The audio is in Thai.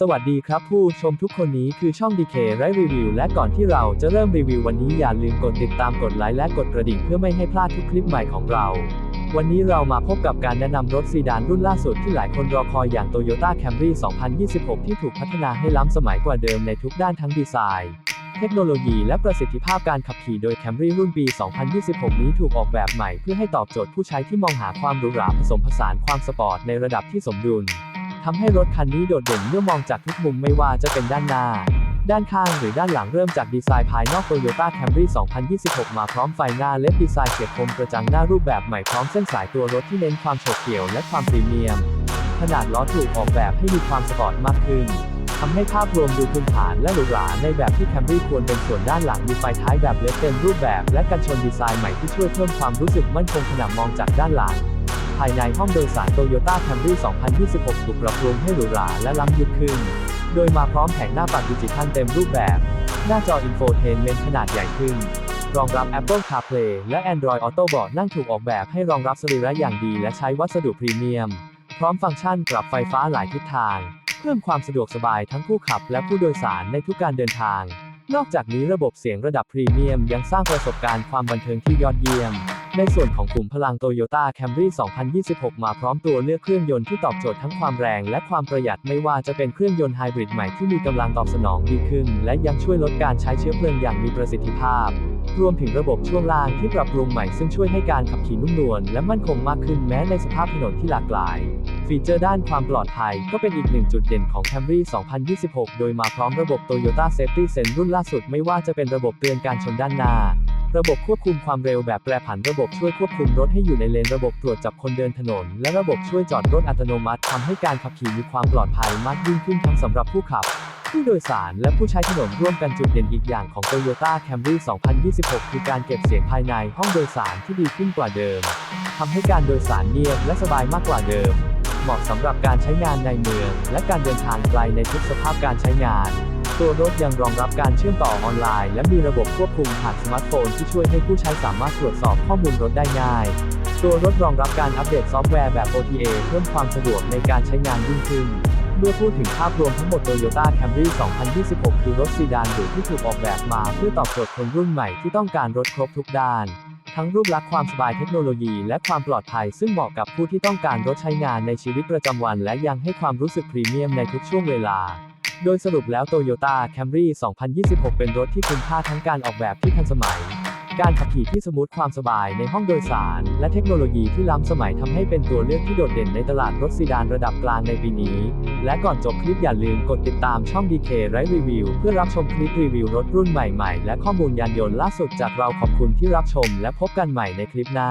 สวัสดีครับผู้ชมทุกคนนี้คือช่อง DK ไรรีวิวและก่อนที่เราจะเริ่มรีวิววันนี้อย่าลืมกดติดตามกดไลค์และกดกระดิ่งเพื่อไม่ให้พลาดทุกคลิปใหม่ของเรา วันนี้เรามาพบกับการแนะนำรถซีดานรุ่นล่าสุดที่หลายคนรอคอยอย่าง Toyota Camry 2026 ที่ถูกพัฒนาให้ล้ำสมัยกว่าเดิมในทุกด้านทั้งดีไซน์เทคโนโลยีและประสิทธิภาพการขับขี่โดย Camry รุ่นปี 2026 นี้ถูกออกแบบใหม่เพื่อให้ตอบโจทย์ผู้ใช้ที่มองหาความหรูหราผสมผสานความสปอร์ตในระดับที่สมดุล ทำให้รถคันนี้โดดเด่นเมื่อมองจากทุกมุมไม่ว่าจะเป็นด้านหน้า ด้านข้างหรือด้านหลังเริ่มจากดีไซน์ภายนอก Toyota Camry 2026 มาพร้อมไฟหน้าและดีไซน์เกียรคมกระจังหน้ารูปแบบใหม่พร้อมเส้นสายตัวรถที่เน้นความโฉบเฉี่ยวและความพรีเมียม ขนาดล้อถูกออกแบบให้มีความสปอร์ตมากขึ้นทำให้ภาพรวมดูภูมิฐานและหรูหราในแบบที่ Camry ควรเป็นส่วนด้านหลังมีไฟท้ายแบบเล็กเต็มรูปแบบ และกันชนดีไซน์ใหม่ที่ช่วยเพิ่มความรู้สึกมั่นคงขณะมองจากด้านหลัง ภายในห้องโดยสาร Toyota Camry 2026 ถูกปรับปรุงให้หรูหราและล้ำยุคขึ้น โดยมาพร้อมแผงหน้าปัดดิจิทัลเต็มรูปแบบ หน้าจอ Infotainment ขนาดใหญ่ขึ้น รองรับ Apple CarPlay และ Android Auto เบาะนั่งถูกออกแบบให้รองรับสรีระอย่างดี และใช้วัสดุพรีเมียม พร้อมฟังก์ชันปรับไฟฟ้าหลายทิศทาง เพิ่มความสะดวกสบายทั้งผู้ขับและผู้โดยสารในทุกการเดินทาง นอกจากนี้ระบบเสียงระดับพรีเมียมยังสร้างประสบการณ์ความบันเทิงที่ยอดเยี่ยม ในส่วนของกลุ่มพลัง Toyota Camry 2026 มาพร้อมตัวเลือกเครื่องยนต์ที่ตอบโจทย์ทั้งความแรงและความประหยัดไม่ว่าจะเป็นเครื่องยนต์ไฮบริดใหม่ที่มีกำลังตอบสนองดีขึ้น และยังช่วยลดการใช้เชื้อเพลิงอย่างมีประสิทธิภาพ รวมถึงระบบช่วงล่างที่ปรับปรุงใหม่ซึ่งช่วยให้การขับขี่นุ่มนวลและมั่นคงมากขึ้นแม้ในสภาพถนนที่หลากหลาย ฟีเจอร์ด้านความปลอดภัยก็เป็นอีกหนึ่งจุดเด่นของ Camry 2026 โดยมาพร้อมระบบ Toyota Safety Sense รุ่นล่าสุดไม่ว่าจะเป็นระบบเตือนการชนด้านหน้า ระบบควบคุมความเร็วแบบแปรผันระบบช่วยควบคุมรถให้อยู่ในเลนระบบตรวจจับคนเดินถนน และระบบช่วยจอดรถอัตโนมัติทำให้การขับขี่มีความปลอดภัยมากยิ่งขึ้นทั้งสำหรับผู้ขับ ผู้โดยสารและผู้ใช้ถนนร่วมกันจุดเด่นอีกอย่างของ Toyota Camry 2026 คือการเก็บเสียงภายในห้องโดยสารที่ดีขึ้นกว่าเดิมทำให้การโดยสารเงียบและสบายมากกว่าเดิม เหมาะสำหรับการใช้งานในเมือง และการเดินทางไกลในทุกสภาพการใช้งาน ตัวรถยังรองรับการเชื่อมต่อออนไลน์ และมีระบบควบคุมผ่านสมาร์ทโฟนที่ช่วยให้ผู้ใช้สามารถตรวจสอบข้อมูลรถได้ง่าย ตัวรถรองรับการอัปเดตซอฟต์แวร์แบบ OTA เพิ่มความสะดวกในการใช้งานยิ่งขึ้นเมื่อพูดถึงภาพรวมทั้งหมด Toyota Camry 2026 คือรถซีดานหรูที่ถูกออกแบบมา เพื่อตอบโจทย์คนรุ่นใหม่ที่ต้องการรถครบทุกด้าน ทั้งรูปลักษณ์ความสบายเทคโนโลยีและความปลอดภัย ซึ่งเหมาะกับผู้ที่ต้องการรถใช้งานในชีวิตประจำวัน และยังให้ความรู้สึกพรีเมียมในทุกช่วงเวลา โดยสรุปแล้ว Toyota Camry 2026 เป็นรถที่คุณค่าทั้งการออกแบบที่ทันสมัย การขับขี่ที่สมูทความสบายในห้องโดยสาร และเทคโนโลยีที่ล้ำสมัยทำให้เป็นตัวเลือกที่โดดเด่นในตลาดรถซีดานระดับกลางในปีนี้ และก่อนจบคลิปอย่าลืมกดติดตามช่อง DK ไรรีวิวเพื่อรับชมคลิปรีวิวรถรุ่นใหม่ๆ และข้อมูลยานยนต์ล่าสุดจากเราขอบคุณที่รับชม และพบกันใหม่ในคลิปหน้า